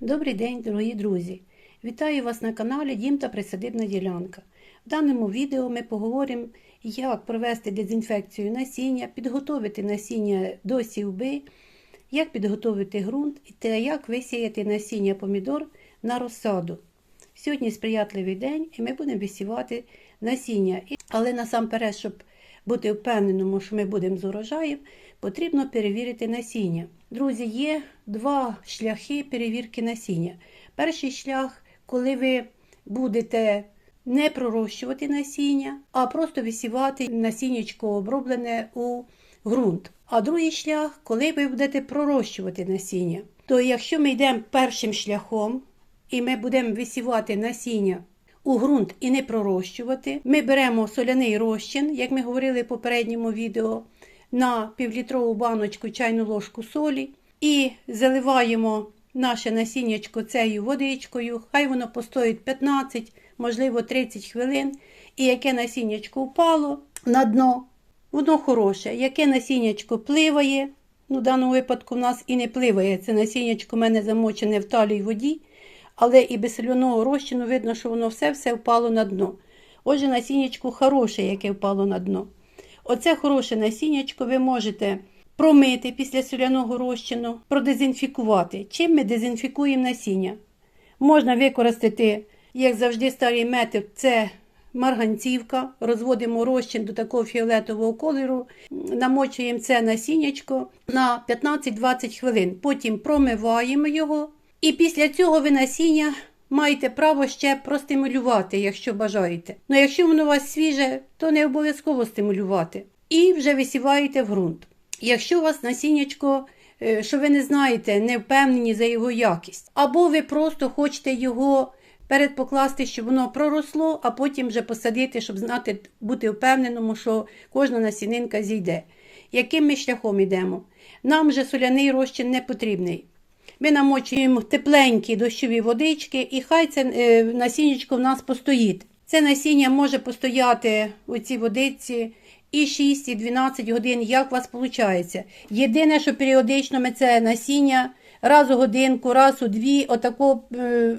Добрий день, дорогі друзі! Вітаю вас на каналі Дім та Присадибна ділянка. В даному відео ми поговоримо, як провести дезінфекцію насіння, підготовити насіння до сівби, як підготовити ґрунт та як висіяти насіння помідор на розсаду. Сьогодні сприятливий день і ми будемо висівати насіння. Але насамперед, щоб бути впевненому, що ми будемо з урожаєм, потрібно перевірити насіння. Друзі, є два шляхи перевірки насіння. Перший шлях, коли ви будете не пророщувати насіння, а просто висівати насіннячко оброблене у ґрунт. А другий шлях, коли ви будете пророщувати насіння. То якщо ми йдемо першим шляхом, і ми будемо висівати насіння у ґрунт і не пророщувати. Ми беремо соляний розчин, як ми говорили в попередньому відео, на півлітрову баночку чайну ложку солі і заливаємо наше насіннячко цією водичкою. Хай воно постоїть 15, можливо 30 хвилин. І яке насіннячко впало на дно, воно хороше. Яке насіннячко пливає, ну в даному випадку в нас і не пливає. Це насіннячко в мене замочене в талій воді але і без соляного розчину видно, що воно все-все впало на дно. Отже, насіннячко хороше, яке впало на дно. Оце хороше насіннячко ви можете промити після соляного розчину, продезінфікувати. Чим ми дезінфікуємо насіння? Можна використати, як завжди, старий метод це марганцівка. Розводимо розчин до такого фіолетового кольору, намочуємо це насіннячко на 15-20 хвилин. Потім промиваємо його. І після цього ви насіння маєте право ще простимулювати, якщо бажаєте. Ну якщо воно у вас свіже, то не обов'язково стимулювати. І вже висіваєте в ґрунт. Якщо у вас насіннячко, е, що ви не знаєте, не впевнені за його якість, або ви просто хочете його передпокласти, щоб воно проросло, а потім вже посадити, щоб знати, бути впевненому, що кожна насінинка зійде. Яким ми шляхом йдемо? Нам вже соляний розчин не потрібний. Ми намочуємо тепленькі дощові водички, і хай це е, насіннячко в нас постоїть. Це насіння може постояти у цій водиці і 6, і 12 годин, як у вас виходить. Єдине, що періодично ми це насіння раз у годинку, раз у дві, отако е,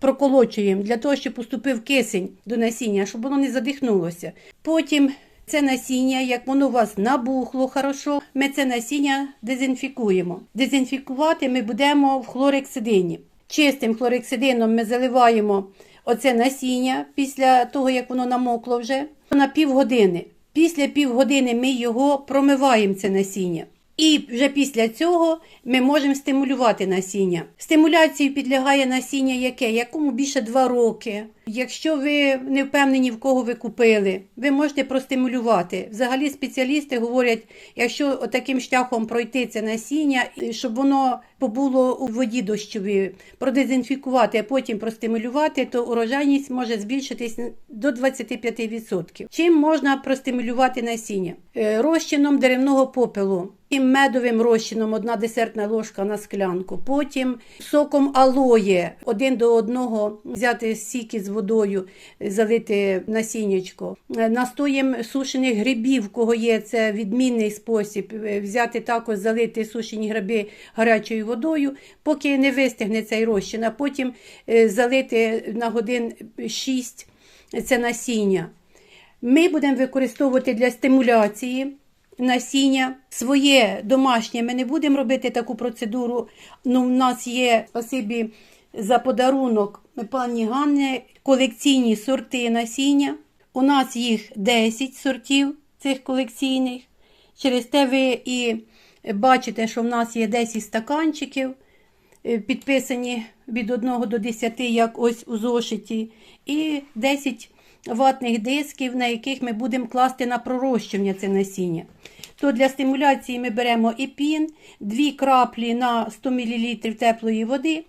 проколочуємо, для того, щоб поступив кисень до насіння, щоб воно не задихнулося. Потім це насіння, як воно у вас набухло хорошо, ми це насіння дезінфікуємо. Дезінфікувати ми будемо в хлорексидині. Чистим хлорексидином ми заливаємо оце насіння після того, як воно намокло вже на півгодини. Після півгодини ми його промиваємо це насіння. І вже після цього ми можемо стимулювати насіння. Стимуляції підлягає насіння яке? Якому більше 2 роки. Якщо ви не впевнені, в кого ви купили, ви можете простимулювати. Взагалі спеціалісти говорять, якщо таким шляхом пройти це насіння, щоб воно побуло у воді дощовій, продезінфікувати, а потім простимулювати, то урожайність може збільшитись до 25%. Чим можна простимулювати насіння? Е, Розчином деревного попелу. І медовим розчином одна десертна ложка на склянку. Потім соком алоє один до одного взяти сіки з водою, залити насіннячко. Е, Настоєм сушених грибів, кого є це відмінний спосіб. е, Взяти також залити сушені гриби гарячою водою, поки не вистигне цей розчин, а потім е, залити на годин 6 це насіння. Ми будемо використовувати для стимуляції насіння своє домашнє. Ми не будемо робити таку процедуру. Ну, в нас є спасибі за подарунок пані Ганни колекційні сорти насіння. У нас їх 10 сортів цих колекційних. Через те ви і бачите, що в нас є 10 стаканчиків, е, підписані від 1 до 10, як ось у зошиті, і 10 ватних дисків, на яких ми будемо класти на пророщування це насіння. То для стимуляції ми беремо епін, 2 краплі на 100 мл теплої води.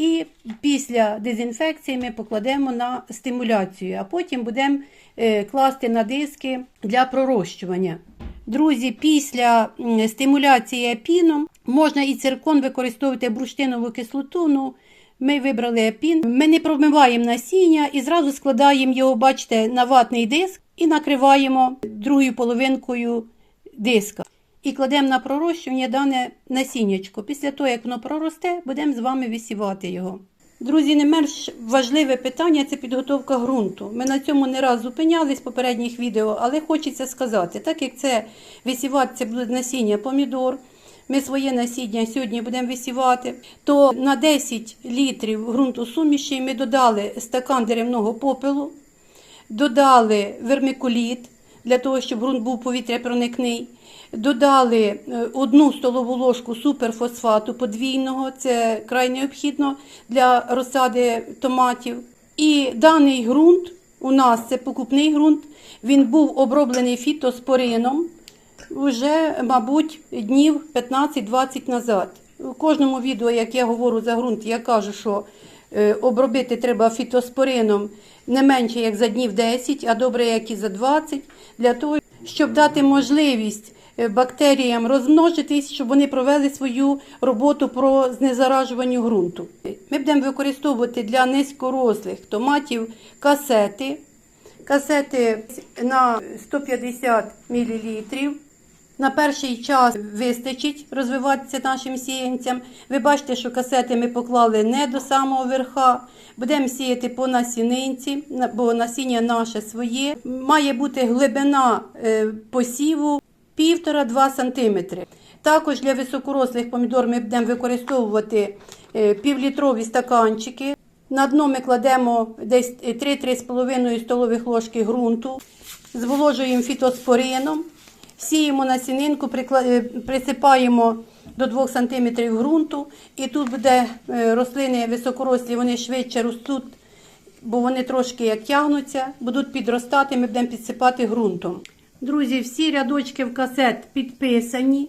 І після дезінфекції ми покладемо на стимуляцію, а потім будемо е, класти на диски для пророщування. Друзі, після стимуляції епіном можна і циркон використовувати бурштинову кислоту. Ну, ми вибрали епін. Ми не промиваємо насіння і зразу складаємо його, бачите, на ватний диск і накриваємо другою половинкою диска. І кладемо на пророщування дане насіннячко. Після того, як воно проросте, будемо з вами висівати його. Друзі, не менш важливе питання це підготовка ґрунту. Ми на цьому не раз зупинялись в попередніх відео, але хочеться сказати, так як це висіватися буде насіння помідор, ми своє насіння сьогодні будемо висівати, то на 10 літрів ґрунту суміші ми додали стакан деревного попелу, додали вермикуліт для того, щоб ґрунт був повітряпроникний. Додали е, одну столову ложку суперфосфату подвійного, це край необхідно для розсади томатів. І даний ґрунт у нас це покупний ґрунт, він був оброблений фітоспорином вже, мабуть, днів 15-20 назад. У кожному відео, як я говорю за ґрунт, я кажу, що обробити треба фітоспорином не менше, як за днів 10, а добре, як і за 20, для того, щоб дати можливість е, бактеріям розмножитись, щоб вони провели свою роботу про знезаражування ґрунту. Ми будемо використовувати для низькорослих томатів касети. Касети на 150 мл. На перший час вистачить розвиватися нашим сіянцям. Ви бачите, що касети ми поклали не до самого верха. Будемо сіяти по насінинці, бо насіння наше своє. Має бути глибина е, посіву 1,5-2 см. Також для високорослих помідор ми будемо використовувати е, півлітрові стаканчики. На дно ми кладемо десь 3-3,5 столових ложки ґрунту, зволожуємо фітоспорином. Сіємо насінинку, прикла- е, присипаємо до 2 см ґрунту, і тут буде е, рослини високорослі, вони швидше ростуть, бо вони трошки як тягнуться, будуть підростати, ми будемо підсипати ґрунтом. Друзі, всі рядочки в касет підписані.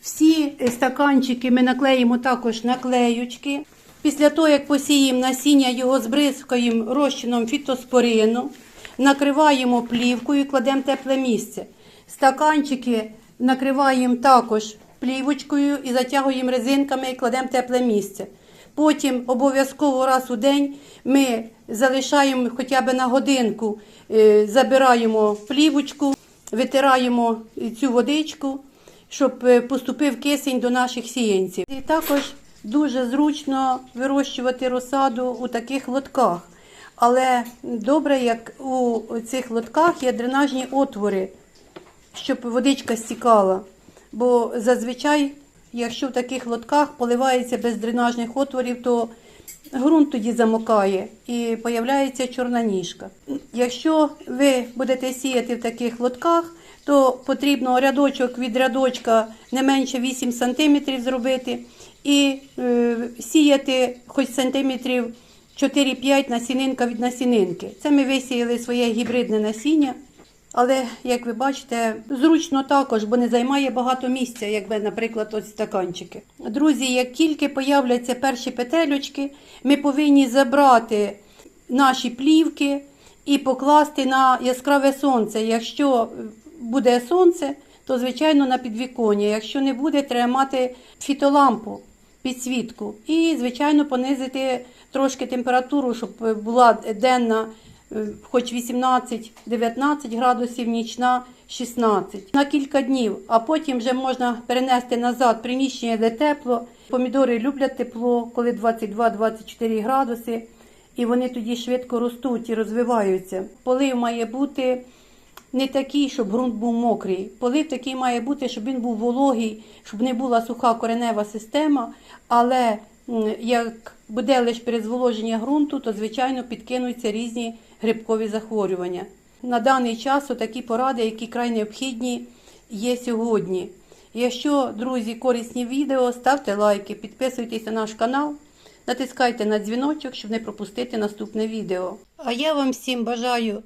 Всі стаканчики ми наклеїмо також наклеючки. Після того, як посіємо насіння, його збризкаємо розчином фітоспорину, накриваємо плівкою і кладемо тепле місце. Стаканчики накриваємо також плівочкою і затягуємо резинками і кладемо тепле місце. Потім обов'язково раз у день ми залишаємо хоча б на годинку, е, забираємо плівочку, витираємо цю водичку, щоб е, поступив кисень до наших сіянців. І також дуже зручно вирощувати розсаду у таких лотках. Але добре, як у цих лотках є дренажні отвори, щоб водичка стікала. Бо зазвичай, якщо в таких лотках поливається без дренажних отворів, то ґрунт тоді замокає і появляється чорна ніжка. Якщо ви будете сіяти в таких лотках, то потрібно рядочок від рядочка не менше 8 см зробити і е, сіяти хоч сантиметрів 4-5 насінинка від насінинки. Це ми висіяли своє гібридне насіння. Але, як ви бачите, зручно також, бо не займає багато місця, якби, наприклад, ось стаканчики. Друзі, як тільки появляться перші петелючки, ми повинні забрати наші плівки і покласти на яскраве сонце. Якщо буде сонце, то звичайно на підвіконня. Якщо не буде, треба мати фітолампу підсвітку і, звичайно, понизити трошки температуру, щоб була денна е, хоч 18-19 градусів, нічна 16 на кілька днів, а потім вже можна перенести назад приміщення, де тепло. Помідори люблять тепло, коли 22-24 градуси, і вони тоді швидко ростуть і розвиваються. Полив має бути не такий, щоб ґрунт був мокрий. Полив такий має бути, щоб він був вологий, щоб не була суха коренева система. Але як буде лише перезволоження ґрунту, то звичайно підкинуться різні грибкові захворювання. На даний час такі поради, які край необхідні, є сьогодні. Якщо, друзі, корисні відео, ставте лайки, підписуйтесь на наш канал, натискайте на дзвіночок, щоб не пропустити наступне відео. А я вам всім бажаю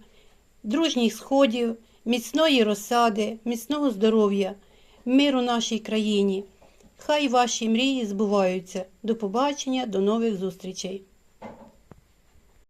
дружніх сходів, міцної розсади, міцного здоров'я, миру нашій країні. Хай ваші мрії збуваються. До побачення, до нових зустрічей!